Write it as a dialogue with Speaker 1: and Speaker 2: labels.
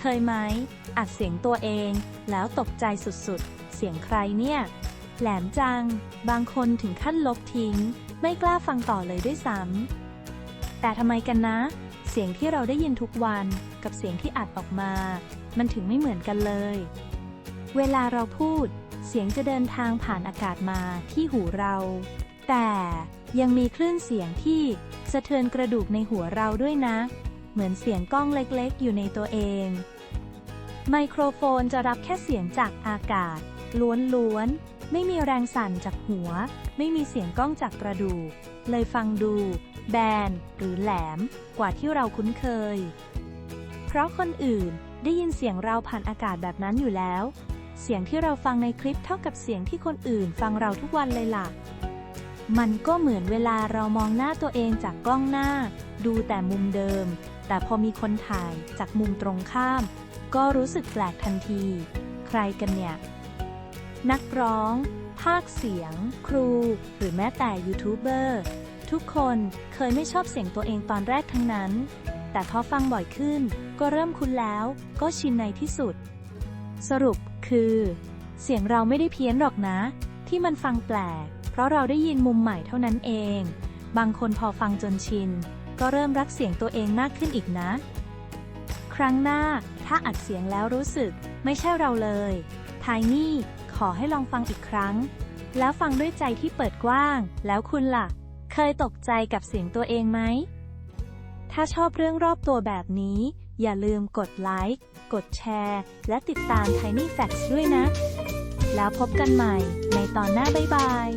Speaker 1: เคยไหม อัดเสียงตัวเอง แล้วตกใจสุดๆ เสียงใครเนี่ย แหลมจัง บางคนถึงขั้นลบทิ้ง ไม่กล้าฟังต่อเลยด้วยซ้ำแต่ทำไมกันนะ เสียงที่เราได้ยินทุกวันกับเสียงที่อัดออกมา มันถึงไม่เหมือนกันเลย เวลาเราพูด เสียงจะเดินทางผ่านอากาศมาที่หูเรา แต่ยังมีคลื่นเสียงที่สะเทือนกระดูกในหัวเราด้วยนะ เหมือนเสียงกล้องเล็กๆ อยู่ในตัวเอง ไมโครโฟนจะรับแค่เสียงจากอากาศ ล้วนๆ ไม่มีแรงสั่นจากหัว ไม่มีเสียงกล้องจากกระดูก เลยฟังดู แบน หรือแหลม กว่าที่เราคุ้นเคย เพราะคนอื่นได้ยินเสียงเราผ่านอากาศแบบนั้นอยู่แล้ว เสียงที่เราฟังในคลิปเท่ากับเสียงที่คนอื่นฟังเราทุกวันเลยล่ะ มันก็เหมือนเวลาเรามองหน้าตัวเองจากกล้องหน้า ดูแต่มุมเดิม แต่พอมีคนถ่ายจากมุมตรงข้าม ก็รู้สึกแปลกทันที ใครกันเนี่ย นักร้อง ภาคเสียง ครู หรือแม้แต่ยูทูบเบอร์ทุกคนเคยไม่ชอบเสียงตัวเองตอนแรกทั้งนั้น แต่พอฟังบ่อยขึ้น ก็เริ่มคุ้นแล้ว ก็ชินในที่สุด สรุปคือ เสียงเราไม่ได้เพี้ยนหรอกนะ ที่มันฟังแปลก เพราะเราได้ยินมุมใหม่เท่านั้นเอง บางคนพอฟังจนชิน ก็เริ่มรักเสียงตัวเองมากขึ้นอีกนะ ครั้งหน้า ถ้าอัดเสียงแล้วรู้สึก ไม่ใช่เราเลยทายนี่ขอให้ลองฟังอีกครั้ง แล้วฟังด้วยใจที่เปิดกว้าง แล้วคุณล่ะ เคยตกใจกับเสียงตัวเองไหม ถ้าชอบเรื่องรอบตัวแบบนี้ อย่าลืมกดไลค์ กดแชร์ และติดตาม Tiny Facts ด้วยนะ แล้วพบกันใหม่ในตอนหน้าบ๊ายบาย